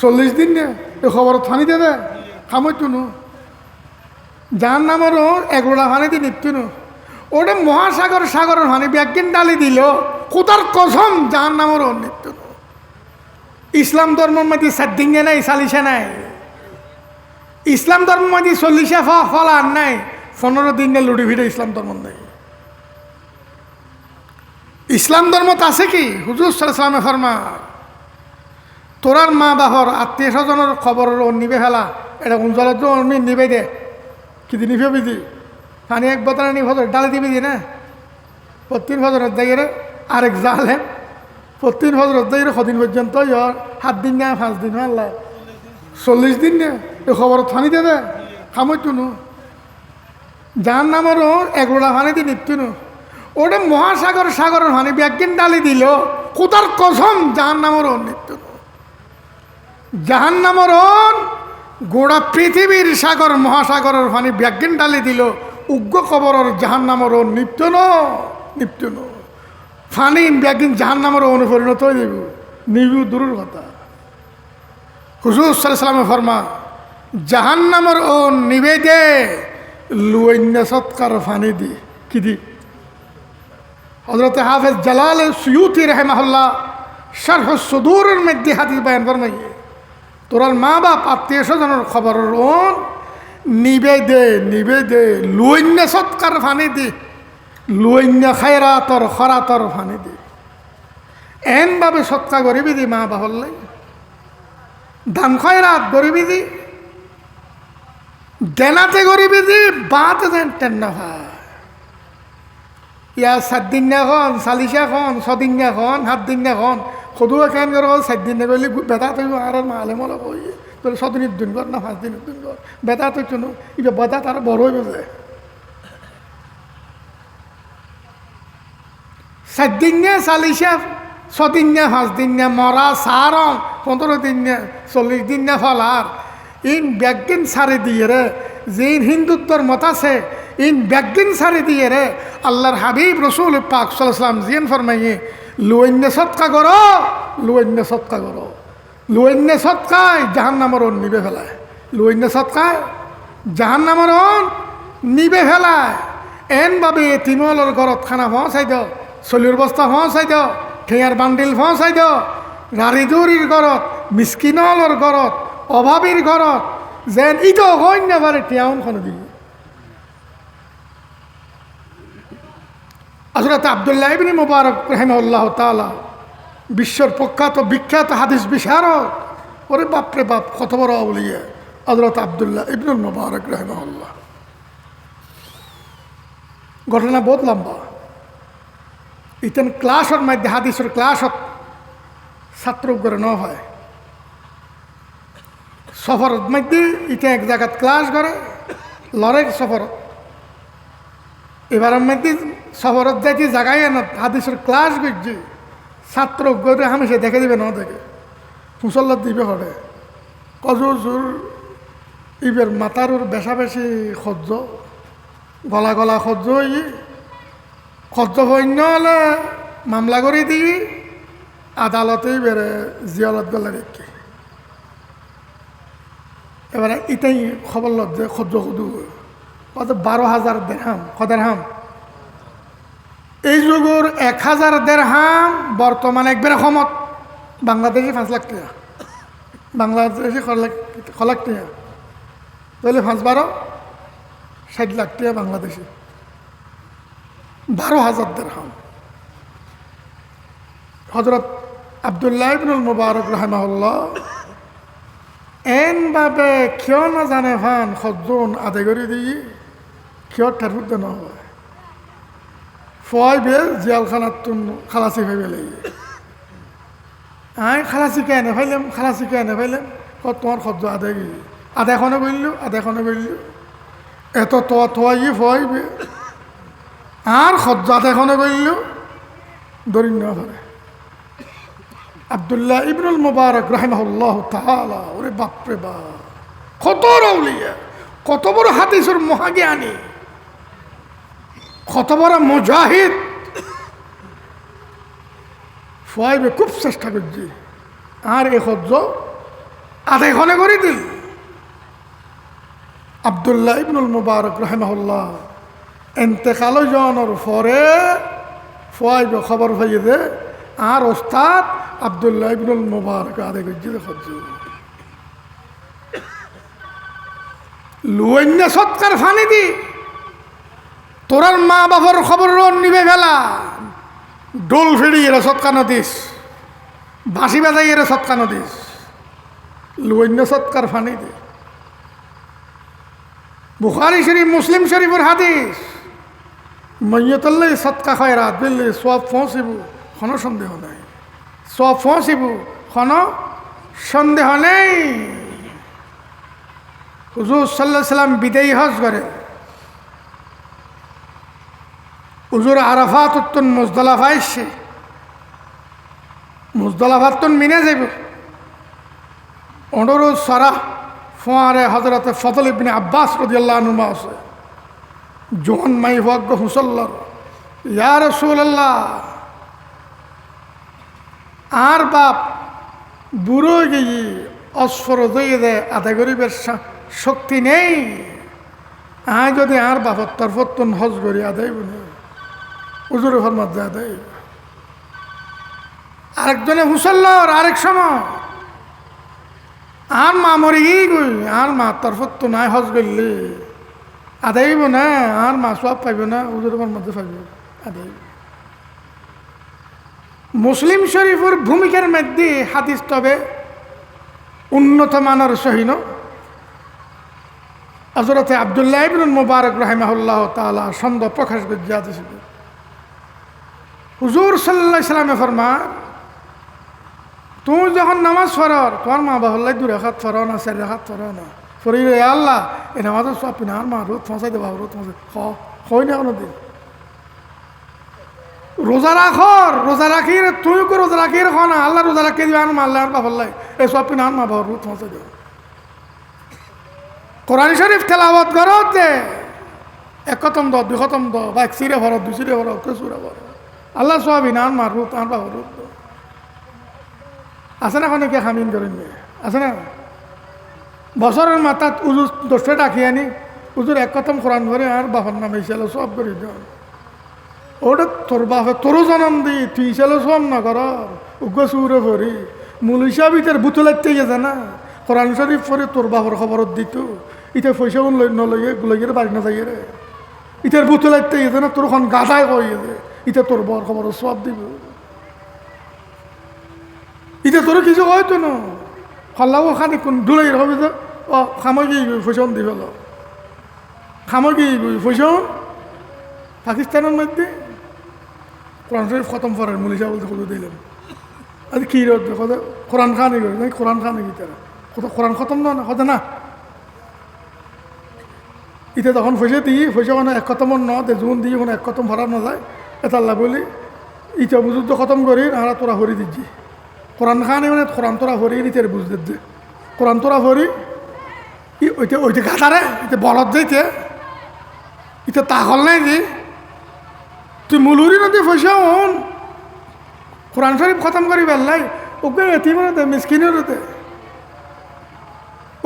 চল্লিশ দিন নে এ খবর থানি দে দে খামইতো নো। যার নামেরও এগুলা ফানি দিয়ে নিত্য নো। ওটা মহাসাগর সাগরের ফানি ব্যাগিন ডালি দিল কোথার কসম যার নামেরও নিত্য ইসলাম ধর্মের মধ্যে সাদ্দিঙ্গে নাই সালিশে নাই। ইসলাম ধর্ম মধ্যে চল্লিশে ফল আর নাই পনেরো দিন নে লুডি ভিড়ে ইসলাম ধর্ম নেই। ইসলাম ধর্মত আছে কি? হুজুর সালামে ফরমা তোরার মা বাপর আত্মীয় স্বজনের খবর নিবে ফেলা। এটা উঞ্জলত অন্য নিবে দে। কি নিবে বিধি? পানি এক বতরা নি ফজর ডালে দিবি দি না? প্রতিদিন ফজরের জায়গায় আরেক জালে প্রতিদিন ফজরের জায়গায় সদিন পর্যন্ত ইয়র সাত দিন না, পাঁচ দিন আল্লাহ। চল্লিশ দিন না, এই খবর থানি দে দে। খামইতো নো যার নামেরও এগুলা ফানি দিয়ে নিত্য নো ওটা মহাসাগর সাগরের ফানি ব্যাগিন ডালি দিল। কোথার কসম যার নামেরও নিত্য নো জাহান নামর গোড়া পৃথিবীর সাগর, মহাসাগরের ফানি ব্যাগিন ডালি দিল, উগ্র কবরের জাহান নামর নিত্য ন নিত্য ফানি ব্যাগিন জাহান নামর অনুপরিণত হয়ে যাব নিবু দূরের কথা। হুজুর সাল্লামে ফরমা জাহান নামর ও নিবে দে লুইন্য সৎকার ফানি দি। কি দি? হজরত হাফেজ জালাল সুয়ুতি রহমাল্লাহ শারহ সুদূরের মধ্যে হাদিস বয়ান ফরমাইয়ে তোরার মা বাপ, আত্মীয় স্বজনের খবর ওন, নিবে দে নিবে দে, লুইন্য সৎকার ফানি দি, লুইন্য খায়রাতর, খরাতর ফানি দি। এনভাবে সৎকা গরিবি দি মা লাই। দান খয়রাত গরিবি দি। দেনাতে গরিবি দি বাতে যেন টেন না ভাই। ইয়া সাত দিন না খন চালিশা খন ছদিন খন সাত দিন না খন সদু এখান করে চার দিন করলে বেটা, তুই আর মালে মলে কই তোর ছদিনের দিন কর না, পাঁচ দিনের দিন কর। বেটা তুই চুনো ইবে বেটা, তার বড় হয়ে গেছে। সাত দিন চালিশা ছদিন পাঁচ দিন মরা সার, পনেরো দিন চল্লিশ দিন না ফলার। ইন ব্যাগদিন সারে দিয়ে রে যে হিন্দুত্বর মত আছে, ইন ব্যাগদিন সারে দিয়ে রে, আল্লাহর হাবিব রসুল পাক সাল্লাম জিয়ান ফরমাইয়ে লুইন্য সৎকা করো, লুইন্য সৎকা করো। লুইন্য সৎকায় জাহান নামর নিবে ফেলায়। লুইন্য সৎকায় জাহান নামর নিবে ফেলায়। এনভাবে তিমলর ঘরত খানা পৌঁছাই দাও, চলির বস্তা পৌঁছাই দাও ঠেয়ার বান্ডিল পৌঁছাই দাও। নারী দৌড়ির ঘরত, মিসকিনলর ঘরত, অভাবীর ঘরত, যেন ইটো হইন না পারে টিয়াউনখন দিয়ে হজরত আবদুল্লাহ ইবনে মুবারক রহমউল্লাহ তালা বিশ্বর প্রখ্যাত বিখ্যাত হাদিস বিশারক ওরে বাপরে বাপ, কত বড় আউলিয়া হজরত আবদুল্লাহ ইবনুল মুবারক রহমউল্লাহ ঘটনা বহুত লম্বা। ইতেন ক্লাসর মধ্যে, হাদিসের ক্লাসত ছাত্র করে ন হয়। সফরত মধ্যে ইটা এক জায়গাত ক্লাস করে লড়াই সফরত। এবার মধ্যে সফরত যাইতে জায়গায় না? হাদিসের ক্লাস করছি। ছাত্র গরে হামেশা দেখে দিবে না দেখে মুসল্লাত দিবে হরে কজুর ইবের মাতার বেশা বেশি সহ্য গলা গলা সহ্য হই। সহ্য হইন্য হলে মামলা করে দিই। আদালতেই বেড়ে জিয়ালত গলে দেখি। এবারে এটাই খবর যে সহ্য সুদু কত? বারো হাজার দেড়হাম। কদেরহাম এই যুগর এক হাজার দেড়হাম বর্তমান একবার সমত বাংলাদেশে পাঁচ লাখ বাংলাদেশে টাকা। তাহলে পাঁচ বারো, ষাট লাখ বাংলাদেশে। বারো হাজার দেড়হাম। হজরত আবদুল্লাহ ইবনুল মুবারক রহমাউল্লাহ এনভাবে কিয় নাজানে ভান? সজ্জন আদায় করে দিয়ে কিয় ঠেরুতে নহয় ফয় বে জিয়ালখানাত তুন খালাসি ভাই বেলে আই খালাসি কে এনে ফাইলাম খালাসি কে এনে ফাইলাম কত তোমার সহ্য আদায় গিয়ে আদায়খনে বলল আদায়খনে বলল এত তো থোয়াই ফয় বে আর সহ্য আদায়খনে বলল দরিদ্র ধরে আবদুল্লাহ ইবনুল মুবারক রাহিমাহুল্লাহ তাআলা, ওরে বাপরে বা কত রাউলিয়া কত বড় হাদিসের মহাজ্ঞানী? কত বড় মুজাহিদ? ফুয়াইবে খুব চেষ্টা করছি। আর এ সহ্য আদায় খনে করে দিল। আবদুল্লাহ ইবনুল মুবারক রহমাহুল্লাহ এতেকাল জনের পরে ফুয়াইব খবর পাইয়ে দে, আর ওস্তাদ আবদুল্লাহ ইবনুল মুবারক আদায় করছে দেখছি লুয়ান্য সৎকার ফানি দি। তোরার মা বাবার খবর নিবে ফেলা। ডোল ফেড়ি এরা সৎকানো দিস। বাঁশি বাজাই এরা সৎকানো দিস। লুয়ান্য সৎকার ফানি দি। বুখারি শরীফ, মুসলিম শরীফের হাদিস। মৈয়তল্লাই সৎকা খায় রাত বিল্লি সব ফসিব, কোনো সন্দেহ নাই। সব ফসিব, কোনো সন্দেহ নেই। হুজুর সাল্লাহ সাল্লাম বিদায়ী হজ করে। হুজুর আরাফাত উত্তন মুজদলাফা এসছে মুজদলাফাতন মিনে যাইব। অনুরোধ সারা ফোয়ারে হজরতে ফতল ইবনে আব্বাস রদি আল্লাহ নুমা আছে। জোহন মাই হক হুসল্লর ইয়া রসুল্লাহ আর বাপ বুড়ো গিয়ে অস্ফর দইয়ে দে আধা গরিবের শক্তি নেই। আয় যদি আর বাপর তরফত্তন হজ করি আদায় বলে উজুর ফরমাত যায় আদায় আরেকজনে হুসল্লর আরেক সময়। আর মা মরে গিয়ে গই আর মা তরফত তো নাই, হজ করলে। আদাইব না, আর মা সব পাইব না উজুর মধ্যে পাইব। আদাইব মুসলিম শরীফের ভূমিকার মধ্যে হাদিস তবে উন্নত মানের সহিন হজরতে আবদুল্লাহ ইবনুল মুবারক রহিমাহুল্লাহ তালা ছন্দ প্রকাশ করছে হাদিস হুজুর সাল্লাহ সাল্লামে ফরমা তুমি যখন নামাজ ফরর তোমার মা বাহল্লাই দু রেখাত ফর না, চার রেখাত ফর না। ফরি রে আল্লাহ, এই নামাজের সব পিনা আর মা রোদ ফসাই দেবা রোদ ফসাই খ হয় না কোনো দিন রোজা রাখর, রোজা রাখি রে তুই কো রোজা রাখি রে না, আল্লাহ রোজা রাখি দিবে, আর আল্লাহ, আর বাহল্লাই এই সব পিনা আর মা বাবা রোদ ফসাই দেবা কোরআন শরীফ তেলাওয়াত করো দে একতম দ দুশতম দ বা এক সিরে ভর, দুই সিরে ভর কে সুরে ভর। আল্লাহ সবই না আর মা রোদ বাবা আছে না কোনো কে খামিন করেন আছে না? বছরের মাথাত উজুর দশটা ডাকি আনি উজুর এক কথম কোরআন করে আর বাপর নামে ইসালে সব করে দেন ওটা তোর বাপে তোরও জনম দি তুই ইসালে সব না কর উগ্র সুরে ভরি মূল হিসাব ইটার বুতলাইতে গেছে না। কোরআন শরীফ পরে তোর বাপর খবরত দিত ইটা পয়সা নলগে গুলগের বাড়ি না যাইয়ে রে ইটার বুতলাইতে গেছে না তোর এখন গাদায় গেছে ইটা তোর বর খবর সব দিব। ইটা তোর কিছু হয়তো না? হল্লাও খানি কোন দূরে হবে তো? ও গই ফসন দি ফেল গই ফসন পাকিস্তানের মধ্যে? কোরআন শরীফ খতম করার মুলিশা বলতে কত দিলাম। আজ কি রোদ কত কোরআন খানি নাই কোরআন খানি তারা? কত কোরআন খতম না কত না। ইটা তখন ফসে দিই ফসে মানে এক খতম ন দে জুন দিয়ে মানে এক খতম ভরা না যায় এটা বলি, ইটা বুঝুত খতম করি আর তোরা হরি দিচ্ছি কোরআন খানে মানে কোরআন তোরা ভরি নিতে বুঝতে দে কোরআন তোরা ভরি ই ওইটা ওইটা গাতারে এটা বলদ যাইতে এটা তাহল নাই যে তুই মুলুরি নদী পয়সা হন। কোরআন শরীফ খতম করি বেল্লাই, ওকে এতিমের দে, মিসকিনের দে।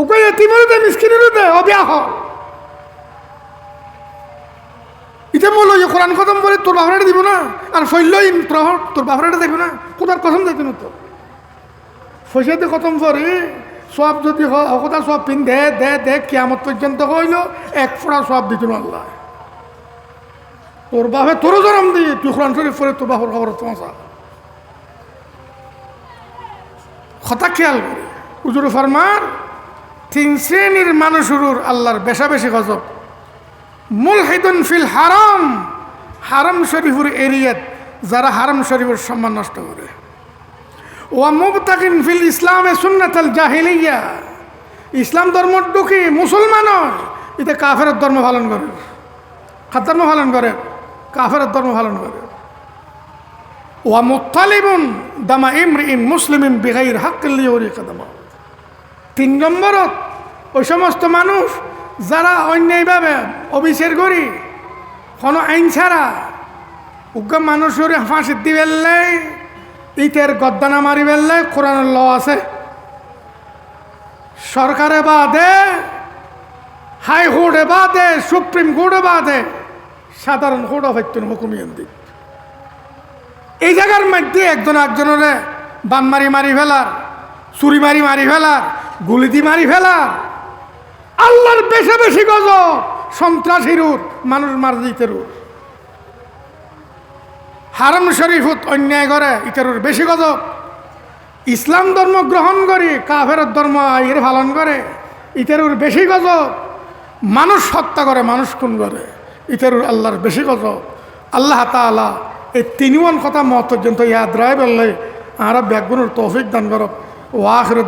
ওকে এতিমের দে, মিসকিনের দে, অবিয়া ইতে মূল ওই কোরআন খতম করে তোর বাবরাটা দিব না। আর ফইলই তোর বাবরাটা দেখবে না। কোথার কথম দেখবে না তো? ফসেতে খতম করে সব যদি হকতা সব পিন দে দে দে কেমত পর্যন্ত হইল এক ফোড়া সব দিত আল্লাহ। তোর বাপে তোরও জনম দি, তুই কোরআন শরীফ পরে তোর বাপর খবর তোমাশা কথা খেয়াল করে। উজুর ফরমার, তিন শ্রেণির মানুষের আল্লাহর বেশা বেশি গজব। মুলহিদুন ফিল হারাম। হারাম শরীফের এরিয়াত যারা হারাম শরীফের সম্মান নষ্ট করে। ওয়া মুবতাকিন ফিল ইসলামে সুন্নাতাল জাহিলিয়া। ইসলাম ধর্ম ঢুকি মুসলমান এটা কাফের ধর্ম পালন করে। খাত ধর্ম পালন করে? কাফের ধর্ম পালন করে। ওয়া মুতালিবুন দামা ইমরিন মুসলিমিন বিগাইর হাক্কিল্লি ওরি কাদামা তিন নম্বরত ওই সমস্ত মানুষ যারা অন্যায়ভাবে অবিচার করি, কোনো আইন ছাড়া উগ্র মানুষের ফাঁসি দিবেলাই ইটের গদ্দানা মারি বেললে কোরআনের ল আছে। সরকারে বাদে হাইকোর্টে বাদে, সুপ্রিম কোর্টে বাদে, সাধারণ কোর্ট অফ একজন হুকুমিয়ান দিক এই জায়গার মধ্যে একজন একজনের বানমারি মারি ফেলার, চুরি মারি মারি ফেলার গুলিতি মারি ফেলার আল্লাহর বেশি বেশি গজ সন্ত্রাসী রূপ, মানুষ মার দিতে রূপ। হারাম শরীফত অন্যায় করে ইতারুর বেশি গজব। ইসলাম ধর্ম গ্রহণ করি, কাফের ধর্ম এর পালন করে ইতারুর বেশি গজব। মানুষ হত্যা করে, মানুষ খুন করে ইতারুর আল্লাহর বেশি গজব। আল্লাহ তালা এই তিনওয়ান কথা মত পর্যন্ত ইয়াদ রায় বললে আরা ব্যাগুনের তৌফিক দান করব ও আখরে